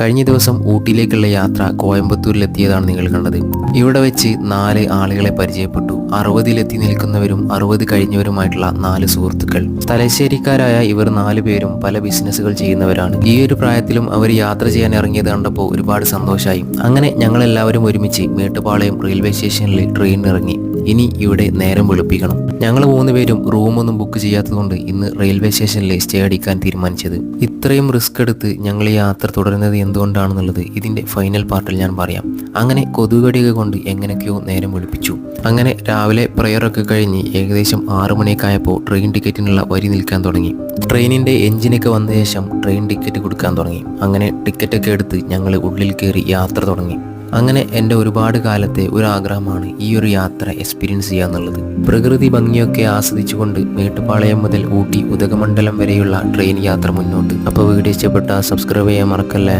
കഴിഞ്ഞ ദിവസം ഊട്ടിയിലേക്കുള്ള യാത്ര കോയമ്പത്തൂരിലെത്തിയതാണ് നിങ്ങൾ കണ്ടത്. ഇവിടെ വെച്ച് നാല് ആളുകളെ പരിചയപ്പെട്ടു. അറുപതിലെത്തി നിൽക്കുന്നവരും അറുപത് കഴിഞ്ഞവരുമായിട്ടുള്ള നാല് സുഹൃത്തുക്കൾ. തലശ്ശേരിക്കാരായ ഇവർ നാല് പേരും പല ബിസിനസ്സുകൾ ചെയ്യുന്നവരാണ്. ഈ ഒരു പ്രായത്തിലും അവർ യാത്ര ചെയ്യാൻ ഇറങ്ങിയത് കണ്ടപ്പോൾ ഒരുപാട് സന്തോഷമായി അങ്ങനെ ഞങ്ങളെല്ലാവരും ഒരുമിച്ച് മേട്ടുപാളയം റെയിൽവേ സ്റ്റേഷനിൽ ട്രെയിനിൽ ഇറങ്ങി. ഇനി ഇവിടെ നേരം വെളുപ്പിക്കണം. ഞങ്ങൾ മൂന്ന് പേരും റൂമൊന്നും ബുക്ക് ചെയ്യാത്തതുകൊണ്ട് ഇന്ന് റെയിൽവേ സ്റ്റേഷനിൽ സ്റ്റേ അടിക്കാൻ തീരുമാനിച്ചത്. ഇത്രയും റിസ്ക് എടുത്ത് ഞങ്ങൾ ഈ യാത്ര തുടരുന്നത് എന്തുകൊണ്ടാണെന്നുള്ളത് ഇതിന്റെ ഫൈനൽ പാർട്ടിൽ ഞാൻ പറയാം. അങ്ങനെ കൊതുകടിക കൊണ്ട് എങ്ങനെയൊക്കെയോ നേരം വെളുപ്പിച്ചു. അങ്ങനെ രാവിലെ പ്രയറൊക്കെ കഴിഞ്ഞ് ഏകദേശം ആറു മണിയൊക്കെ ട്രെയിൻ ടിക്കറ്റിനുള്ള വരി നിൽക്കാൻ തുടങ്ങി. ട്രെയിനിന്റെ എഞ്ചിനൊക്കെ വന്ന ശേഷം ട്രെയിൻ ടിക്കറ്റ് കൊടുക്കാൻ തുടങ്ങി. അങ്ങനെ ടിക്കറ്റൊക്കെ എടുത്ത് ഞങ്ങൾ ഉള്ളിൽ കയറി യാത്ര തുടങ്ങി. അങ്ങനെ എന്റെ ഒരുപാട് കാലത്തെ ഒരു ആഗ്രഹമാണ് ഈ ഒരു യാത്ര എക്സ്പീരിയൻസ് ചെയ്യുക എന്നുള്ളത് പ്രകൃതി ഭംഗിയൊക്കെ ആസ്വദിച്ചുകൊണ്ട് മേട്ടുപാളയം മുതൽ ഊട്ടി ഉദകമണ്ഡലം വരെയുള്ള ട്രെയിൻ യാത്ര മുന്നോട്ട്. അപ്പോൾ വീഡിയോ ഇഷ്ടപ്പെട്ട സബ്സ്ക്രൈബ് ചെയ്യാൻ മറക്കല്ലേ?